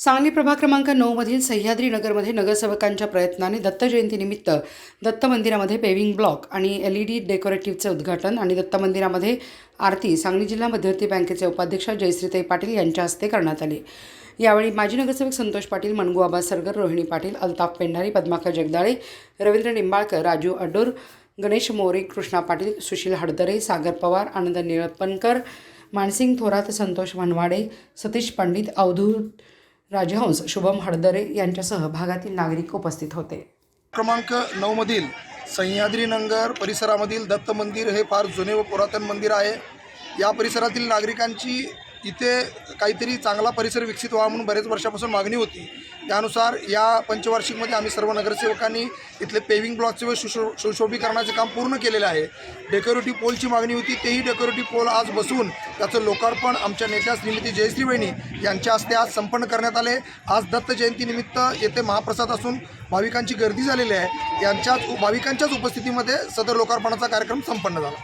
सांगली प्रभाग क्रमांक नऊमधील सह्याद्री नगरमध्ये नगरसेवकांच्या प्रयत्नाने दत्त जयंतीनिमित्त दत्त मंदिरामध्ये पेविंग ब्लॉक आणि एल ई डी डेकोरेटिव्हचं उद्घाटन आणि दत्त मंदिरामध्ये आरती. सांगली जिल्हा मध्यवर्ती बँकेचे उपाध्यक्ष जयश्रीताई पाटील यांच्या हस्ते करण्यात आली. यावेळी माजी नगरसेवक संतोष पाटील मणगू आबा सरगर रोहिणी पाटील अल्ताफ पेंढारी पद्माकर जगदाळे रवींद्र निंबाळकर राजू अडूर गणेश मोरे कृष्णा पाटील सुशील हडदरे सागर पवार आनंद निळपणकर मानसिंग थोरात संतोष मनवाडे सतीश पंडित अवधूत राजहंस शुभम हडदरे यांच्यासह भागातील नागरिक उपस्थित होते. क्रमांक नऊमधील सह्याद्री नगर परिसरामधील दत्त मंदिर हे फार जुने व पुरातन मंदिर आहे. या परिसरातील नागरिकांची इथे काहीतरी चांगला परिसर विकसित व्हावा म्हणून बरेच वर्षापासून मागणी होती. त्यानुसार या पंचवार्षिकमध्ये आम्ही सर्व नगरसेवकांनी इथले पेविंग ब्लॉकचे व सुशो सुशोभीकरणाचे काम पूर्ण केलेलं आहे. डेकोरेटिव्ह पोलची मागणी होती तेही डेकोरेटिव्ह पोल आज बसून त्याचं लोकार्पण आमच्या नेत्या श्रीमती जयश्री वहिनी यांच्या हस्ते आज संपन्न करण्यात आले. आज दत्त जयंतीनिमित्त येथे महाप्रसाद असून भाविकांची गर्दी झालेली आहे. यांच्याच भाविकांच्याच उपस्थितीमध्ये सदर लोकार्पणाचा कार्यक्रम संपन्न झाला.